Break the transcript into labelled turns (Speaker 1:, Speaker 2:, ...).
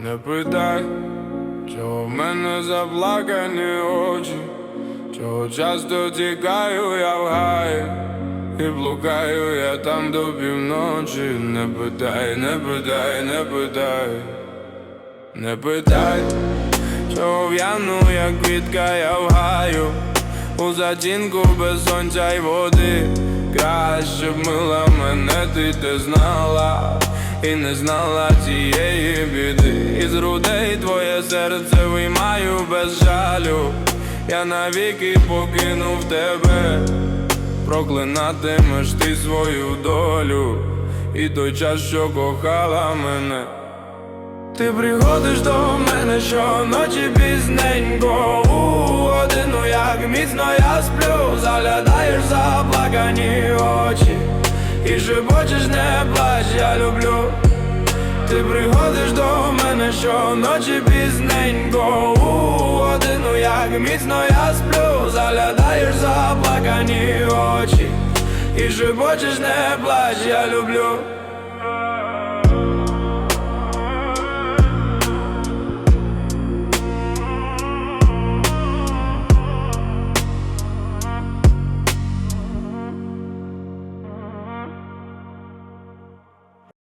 Speaker 1: Не питай, чого в мене заплакані очі, чого часто тікаю я в гай, і блукаю я там до півночі. Не питай, не питай, не питай, не питай, чого в'яну, як квітка я в гаю, у затінку без сонця й води. Краще б мила мене, ти те знала І не знала цієї біди. Із грудей твоє серце виймаю без жалю. Я навіки покинув тебе. Проклинатимеш ти свою долю. І той час, що кохала мене. Ти приходиш до мене щоночі пізненько. У годину, як міцно я сплю Заглядаєш в заплакані очі І шепочеш не плач, я люблю. Ти приходиш до мене щоночі пізненько. У годину, як міцно я сплю Заглядаєш заплакані очі. І шепочеш не плач, я люблю